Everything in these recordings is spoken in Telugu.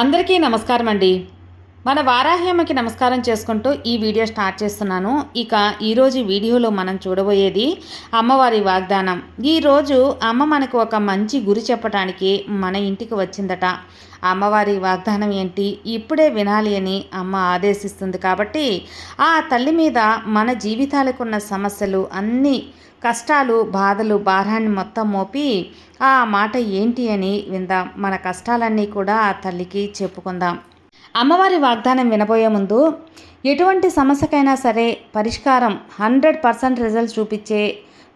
అందరికీ నమస్కారం అండి. మన వారాహ్యమ్మకి నమస్కారం చేసుకుంటూ ఈ వీడియో స్టార్ట్ చేస్తున్నాను. ఇక ఈరోజు వీడియోలో మనం చూడబోయేది అమ్మవారి వాగ్దానం. ఈరోజు అమ్మ మనకు ఒక మంచి గురి చెప్పడానికి మన ఇంటికి వచ్చిందట. అమ్మవారి వాగ్దానం ఏంటి? ఇప్పుడే వినాలి అని అమ్మ ఆదేశిస్తుంది కాబట్టి ఆ తల్లి మీద మన జీవితాలకున్న సమస్యలు అన్నీ కష్టాలు బాధలు భారాన్ని మొత్తం మోపి ఆ మాట ఏంటి అని విందాం. మన కష్టాలన్నీ కూడా ఆ తల్లికి చెప్పుకుందాం. అమ్మవారి వాగ్దానం వినబోయే ముందు ఎటువంటి సమస్యకైనా సరే పరిష్కారం హండ్రెడ్ పర్సెంట్ రిజల్ట్ చూపించే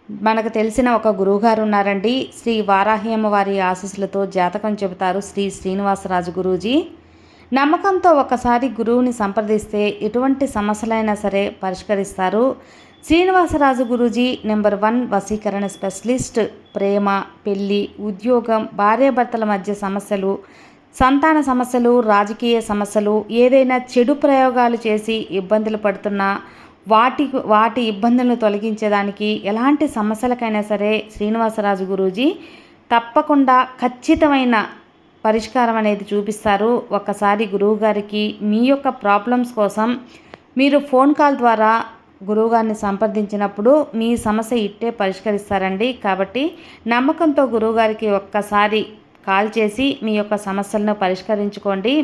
మనకు తెలిసిన ఒక గురువుగారు ఉన్నారండి. శ్రీ వారాహ్యమ్మ వారి ఆశీస్సులతో జాతకం చెబుతారు శ్రీ శ్రీనివాసరాజు గురూజీ. నమ్మకంతో ఒకసారి గురువుని సంప్రదిస్తే ఎటువంటి సమస్యలైనా సరే పరిష్కరిస్తారు. శ్రీనివాసరాజు గురూజీ నెంబర్ వన్ వసీకరణ స్పెషలిస్ట్ ప్రేమ పెళ్ళి ఉద్యోగం భార్యాభర్తల మధ్య సమస్యలు సంతాన సమస్యలు రాజకీయ సమస్యలు ఏదైనా చెడు ప్రయోగాలు చేసి ఇబ్బందులు పడుతున్నా వాటి వాటి ఇబ్బందులను తొలగించేదానికి ఎలాంటి సమస్యలకైనా సరే శ్రీనివాసరాజు గురూజీ తప్పకుండా ఖచ్చితమైన పరిష్కారం అనేది చూపిస్తారు. ఒకసారి గురువుగారికి మీ యొక్క ప్రాబ్లమ్స్ కోసం మీరు ఫోన్ కాల్ ద్వారా గురువుగారిని సంప్రదించినప్పుడు మీ సమస్య ఇట్టే పరిష్కరిస్తారండి. కాబట్టి నమ్మకంతో గురువుగారికి ఒక్కసారి కాల్ చేసి మీ యొక్క సమస్యలను పరిష్కరించుకోండి.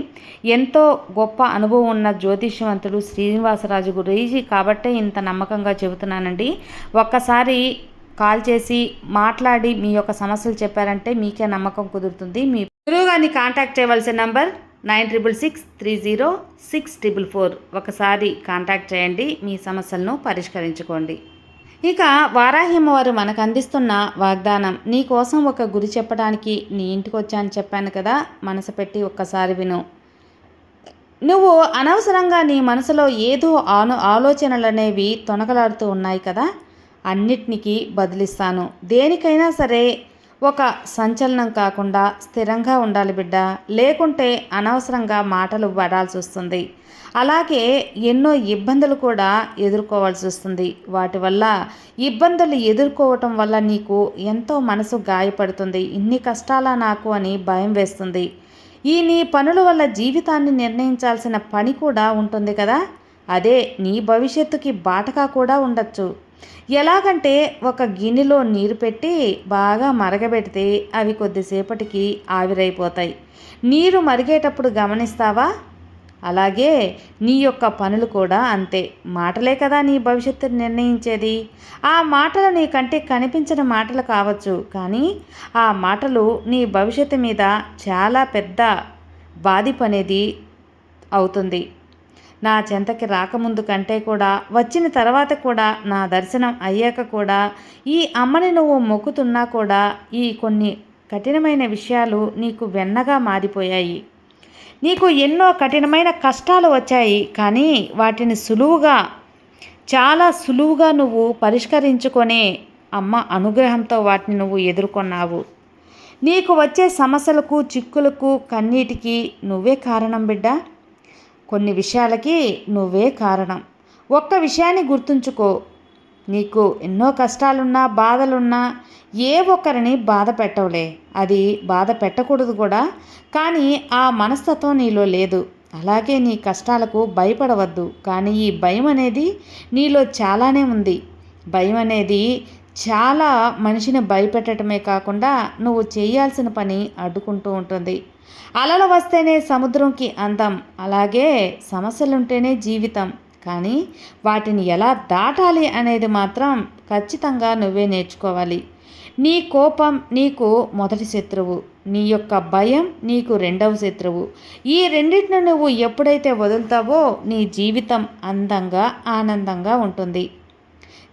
ఎంతో గొప్ప అనుభవం ఉన్న జ్యోతిష్యవంతుడు శ్రీనివాసరాజు గురించి కాబట్టే ఇంత నమ్మకంగా చెబుతున్నానండి. ఒక్కసారి కాల్ చేసి మాట్లాడి మీ యొక్క సమస్యలు చెప్పారంటే మీకే నమ్మకం కుదురుతుంది. మీ గురువుగారిని కాంటాక్ట్ చేయవలసిన number nine triple six three zero six triple four. ఒకసారి కాంటాక్ట్ చేయండి మీ సమస్యలను పరిష్కరించుకోండి. ఇక వారాహ్యమ్మవారు మనకు అందిస్తున్న వాగ్దానం నీ కోసం ఒక గురి చెప్పడానికి నీ ఇంటికి వచ్చాను చెప్పాను కదా మనసు పెట్టి ఒక్కసారి విను. నువ్వు అనవసరంగా నీ మనసులో ఏదో ఆలో ఆలోచనలు అనేవి తొనకలాడుతూ ఉన్నాయి కదా అన్నిటికీ బదిలిస్తాను. దేనికైనా సరే ఒక సంచలనం కాకుండా స్థిరంగా ఉండాలి బిడ్డ. లేకుంటే అనవసరంగా మాటలు పడాల్సి వస్తుంది. అలాగే ఎన్నో ఇబ్బందులు కూడా ఎదుర్కోవాల్సి వస్తుంది. వాటి వల్ల ఇబ్బందులు ఎదుర్కోవటం వల్ల నీకు ఎంతో మనసు గాయపడుతుంది. ఇన్ని కష్టాలా నాకు అని భయం వేస్తుంది. ఈ నీ పనుల వల్ల జీవితాన్ని నిర్ణయించాల్సిన పని కూడా ఉంటుంది కదా. అదే నీ భవిష్యత్తుకి బాటగా కూడా ఉండొచ్చు. ఎలాగంటే ఒక గిన్నెలో నీరు పెట్టి బాగా మరగబెడితే అవి కొద్దిసేపటికి ఆవిరైపోతాయి. నీరు మరిగేటప్పుడు గమనిస్తావా? అలాగే నీ యొక్క పనులు కూడా అంతే. మాటలే కదా నీ భవిష్యత్తు నిర్ణయించేది. ఆ మాటలు నీ కంటే కనిపించిన మాటలు కావచ్చు కానీ ఆ మాటలు నీ భవిష్యత్తు మీద చాలా పెద్ద బాధిపనేది అవుతుంది. నా చెంతకి రాకముందు కంటే కూడా వచ్చిన తర్వాత కూడా నా దర్శనం అయ్యాక కూడా ఈ అమ్మని నువ్వు మొక్కుతున్నా కూడా ఈ కొన్ని కఠినమైన విషయాలు నీకు వెన్నగా మారిపోయాయి. నీకు ఎన్నో కఠినమైన కష్టాలు వచ్చాయి కానీ వాటిని సులువుగా చాలా సులువుగా నువ్వు పరిష్కరించుకొనే అమ్మ అనుగ్రహంతో వాటిని నువ్వు ఎదుర్కొన్నావు. నీకు వచ్చే సమస్యలకు చిక్కులకు కన్నీటికి నువ్వే కారణం బిడ్డ. కొన్ని విషయాలకి నువ్వే కారణం. ఒక్క విషయాన్ని గుర్తుంచుకో. నీకు ఎన్నో కష్టాలున్నా బాధలున్నా ఏ ఒక్కరిని బాధ పెట్టవులే. అది బాధ పెట్టకూడదు కూడా. కానీ ఆ మనస్తత్వం నీలో లేదు. అలాగే నీ కష్టాలకు భయపడవద్దు. కానీ ఈ భయం అనేది నీలో చాలానే ఉంది. భయం అనేది చాలా మనిషిని భయపెట్టడమే కాకుండా నువ్వు చేయాల్సిన పని అడ్డుకుంటూ ఉంటుంది. అలలు వస్తేనే సముద్రంకి అందం అలాగే సమస్యలుంటేనే జీవితం. కానీ వాటిని ఎలా దాటాలి అనేది మాత్రం ఖచ్చితంగా నువ్వే నేర్చుకోవాలి. నీ కోపం నీకు మొదటి శత్రువు నీ యొక్క భయం నీకు రెండవ శత్రువు. ఈ రెండింటిని నువ్వు ఎప్పుడైతే వదులుతావో నీ జీవితం అందంగా ఆనందంగా ఉంటుంది.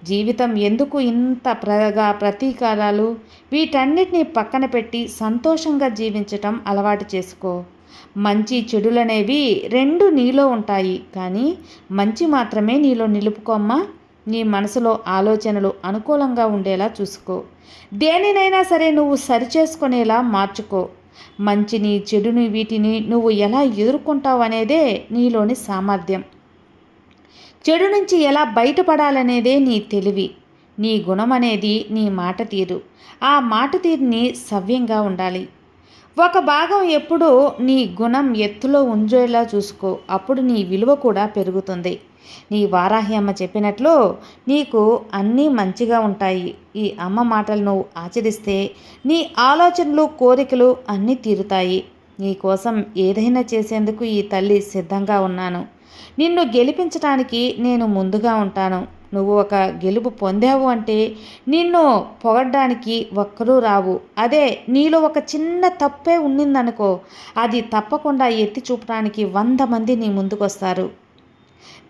జీవితం ఎందుకు ఇంత ప్రగా ప్రతీకారాలు? వీటన్నిటిని పక్కన పెట్టి సంతోషంగా జీవించటం అలవాటు చేసుకో. మంచి చెడులనేవి రెండు నీలో ఉంటాయి కానీ మంచి మాత్రమే నీలో నిలుపుకోమ్మా నీ మనసులో ఆలోచనలు అనుకూలంగా ఉండేలా చూసుకో. దేనినైనా సరే నువ్వు సరిచేసుకునేలా మార్చుకో. మంచిని చెడుని వీటిని నువ్వు ఎలా ఎదుర్కొంటావు అనేదే నీలోని సామర్థ్యం. చెడు నుంచి ఎలా బయటపడాలనేదే నీ తెలివి. నీ గుణం అనేది నీ మాట తీరు. ఆ మాట తీరుని సవ్యంగా ఉండాలి. ఒక భాగం ఎప్పుడూ నీ గుణం ఎత్తులో ఉంచేలా చూసుకో. అప్పుడు నీ విలువ కూడా పెరుగుతుంది. నీ వారాహి అమ్మ చెప్పినట్లు నీకు అన్నీ మంచిగా ఉంటాయి. ఈ అమ్మ మాటలు నువ్వు ఆచరిస్తే నీ ఆలోచనలు కోరికలు అన్నీ తీరుతాయి. నీ కోసం ఏదైనా చేసేందుకు ఈ తల్లి సిద్ధంగా ఉన్నాను. నిన్ను గెలిపించడానికి నేను ముందుగా ఉంటాను. నువ్వు ఒక గెలుపు పొందావు అంటే నిన్ను పొగడ్డానికి ఒక్కరూ రావు. అదే నీలో ఒక చిన్న తప్పే ఉండిందనుకో అది తప్పకుండా ఎత్తి చూపడానికి వంద మంది నీ ముందుకొస్తారు.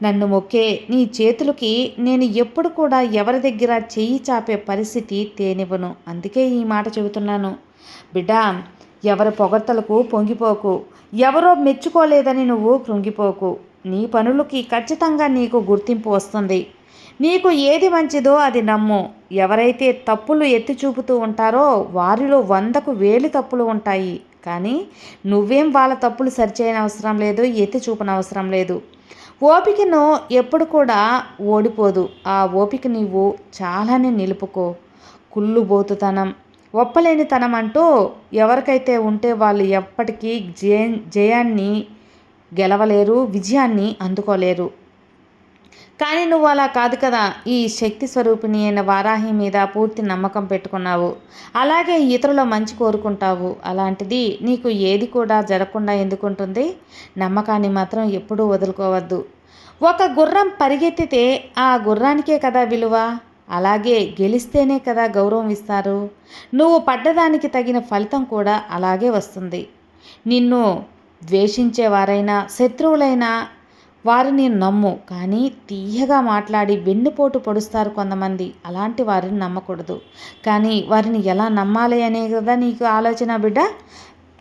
నన్ను మొక్కే నీ చేతులకి నేను ఎప్పుడు కూడా ఎవరి దగ్గర చెయ్యి చాపే పరిస్థితి తేనివ్వను. అందుకే ఈ మాట చెబుతున్నాను. బిడ్డా ఎవరి పొగడ్తలకు పొంగిపోకు. ఎవరో మెచ్చుకోలేదని నువ్వు కృంగిపోకు. నీ పనులకి ఖచ్చితంగా నీకు గుర్తింపు వస్తుంది. నీకు ఏది మంచిదో అది నమ్ము. ఎవరైతే తప్పులు ఎత్తి చూపుతూ ఉంటారో వారిలో వందకు వేలు తప్పులు ఉంటాయి. కానీ నువ్వేం వాళ్ళ తప్పులు సరిచేయనవసరం లేదు ఎత్తి చూపనవసరం లేదు. ఓపికను ఎప్పుడు కూడా ఓడిపోదు. ఆ ఓపిక నీవు చాలానే నిలుపుకో. కుళ్ళుబోతుతనం ఒప్పలేనితనం అంటూ ఎవరికైతే ఉంటే వాళ్ళు ఎప్పటికీ జయ జయాన్ని గెలవలేరు విజయాన్ని అందుకోలేరు. కానీ నువ్వు అలా కాదు కదా ఈ శక్తి స్వరూపిణి అయిన వారాహి మీద పూర్తి నమ్మకం పెట్టుకున్నావు. అలాగే ఇతరుల మంచి కోరుకుంటావు. అలాంటిది నీకు ఏది కూడా జరగకుండా ఎందుకుంటుంది? నమ్మకాన్ని మాత్రం ఎప్పుడూ వదులుకోవద్దు. ఒక గుర్రం పరిగెత్తితే ఆ గుర్రానికే కదా విలువ? అలాగే గెలిస్తేనే కదా గౌరవం ఇస్తారు. నువ్వు పడ్డదానికి తగిన ఫలితం కూడా అలాగే వస్తుంది. నిన్ను ద్వేషించేవారైనా శత్రువులైనా వారిని నమ్ము కానీ తీయగా మాట్లాడి వెన్నుపోటు పొడుస్తారు కొంతమంది. అలాంటి వారిని నమ్మకూడదు. కానీ వారిని ఎలా నమ్మాలి అనే కదా నీకు ఆలోచన బిడ్డ?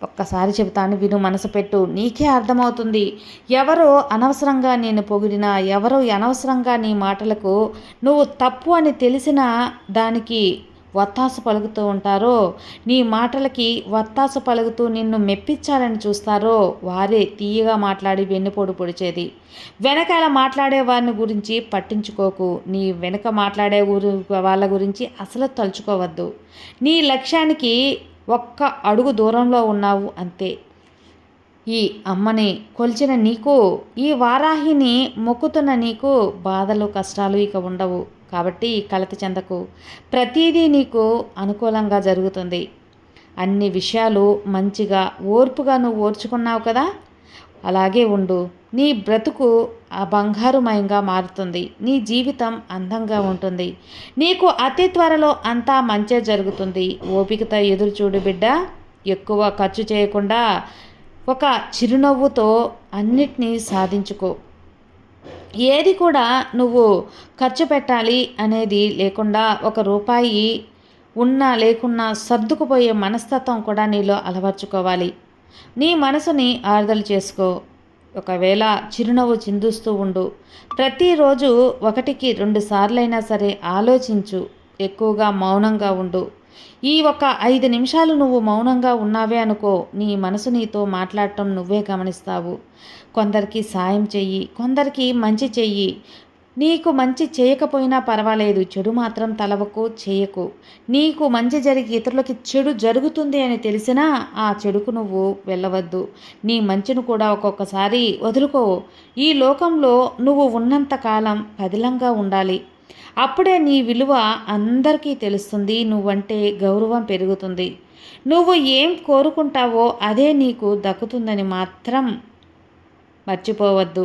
ఒక్కసారి చెబుతాను విను మనసు పెట్టు. నీకే అర్థమవుతుంది. ఎవరో అనవసరంగా నేను పొగిడినా ఎవరో అనవసరంగా నీ మాటలకు నువ్వు తప్పు అని తెలిసిన దానికి వత్తాసు పలుకుతూ ఉంటారో? నీ మాటలకి వత్తాసు పలుకుతూ నిన్ను మెప్పించాలని చూస్తారో? వారే తీయగా మాట్లాడి వెన్నుపోడు పొడిచేది. వెనకాల మాట్లాడే వారిని గురించి పట్టించుకోకు. నీ వెనక మాట్లాడే ఊరు వాళ్ళ గురించి అసలు తలుచుకోవద్దు. నీ లక్ష్యానికి ఒక్క అడుగు దూరంలో ఉన్నావు అంతే. ఈ అమ్మని కొలిచిన నీకు ఈ వారాహిని మొక్కుతున్న నీకు బాధలు కష్టాలు ఇక ఉండవు. కాబట్టి కలత చెందకు. ప్రతిదీ నీకు అనుకూలంగా జరుగుతుంది. అన్ని విషయాలు మంచిగా ఓర్పుగా నువ్వు ఓర్చుకున్నావు కదా? అలాగే ఉండు. నీ బ్రతుకు ఆ బంగారుమయంగా మారుతుంది. నీ జీవితం అందంగా ఉంటుంది. నీకు అతి త్వరలో అంతా మంచే జరుగుతుంది. ఓపికతో ఎదురు చూడు బిడ్డ. ఎక్కువ ఖర్చు చేయకుండా ఒక చిరునవ్వుతో అన్నిటినీ సాధించుకో. ఏది కూడా నువ్వు ఖర్చు పెట్టాలి అనేది లేకుండా ఒక రూపాయి ఉన్నా లేకున్నా సర్దుకుపోయే మనస్తత్వం కూడా నీలో అలవర్చుకోవాలి. నీ మనసుని ఆరుదలు చేసుకో. ఒకవేళ చిరునవ్వు చిందుస్తూ ఉండు. ప్రతిరోజు ఒకటికి రెండు సార్లైనా సరే ఆలోచించు. ఎక్కువగా మౌనంగా ఉండు. ఈ ఒక ఐదు నిమిషాలు నువ్వు మౌనంగా ఉన్నావే అనుకో నీ మనసు నీతో మాట్లాడటం నువ్వే గమనిస్తావు. కొందరికి సాయం చెయ్యి కొందరికి మంచి చెయ్యి. నీకు మంచి చేయకపోయినా పర్వాలేదు చెడు మాత్రం తలవకు చేయకు. నీకు మంచి జరిగి ఇతరులకి చెడు జరుగుతుంది అని తెలిసినా ఆ చెడుకు నువ్వు వెళ్ళవద్దు. నీ మంచిని కూడా ఒక్కొక్కసారి వదులుకో. ఈ లోకంలో నువ్వు ఉన్నంత కాలం పదిలంగా ఉండాలి. అప్పుడే నీ విలువ అందరికీ తెలుస్తుంది నువ్వంటే గౌరవం పెరుగుతుంది. నువ్వు ఏం కోరుకుంటావో అదే నీకు దక్కుతుందని మాత్రం మర్చిపోవద్దు.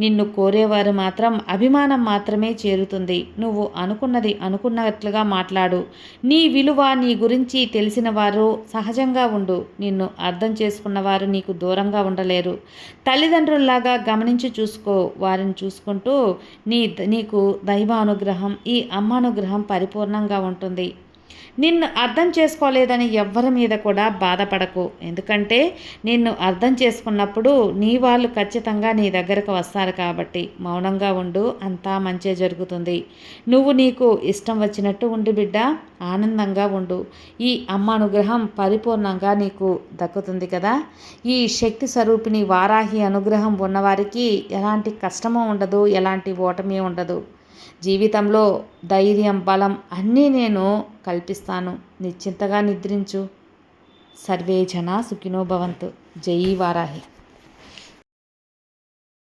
నిన్ను కోరేవారు మాత్రం అభిమానం మాత్రమే చేరుతుంది. నువ్వు అనుకున్నది అనుకున్నట్లుగా మాట్లాడు. నీ విలువ నీ గురించి తెలిసిన వారు సహజంగా ఉండు. నిన్ను అర్థం చేసుకున్నవారు నీకు దూరంగా ఉండలేరు. తల్లిదండ్రుల్లాగా గమనించి చూసుకో. వారిని చూసుకుంటూ నీ నీకు దైవానుగ్రహం ఈ అమ్మానుగ్రహం పరిపూర్ణంగా ఉంటుంది. నిన్ను అర్థం చేసుకోలేదని ఎవ్వరి మీద కూడా బాధపడకు. ఎందుకంటే నిన్ను అర్థం చేసుకున్నప్పుడు నీ వాళ్ళు ఖచ్చితంగా నీ దగ్గరకు వస్తారు కాబట్టి మౌనంగా ఉండు అంతా మంచే జరుగుతుంది. నువ్వు నీకు ఇష్టం వచ్చినట్టు ఉండి బిడ్డ ఆనందంగా ఉండు. ఈ అమ్మ అనుగ్రహం పరిపూర్ణంగా నీకు దక్కుతుంది కదా. ఈ శక్తి స్వరూపిణి వారాహి అనుగ్రహం ఉన్నవారికి ఎలాంటి కష్టము ఉండదు ఎలాంటి ఓటమి ఉండదు. జీవితంలో ధైర్యం బలం అన్నీ నేను కల్పిస్తాను. నిశ్చింతగా నిద్రించు. సర్వే జనా సుఖినో భవంతు. జై వారాహి.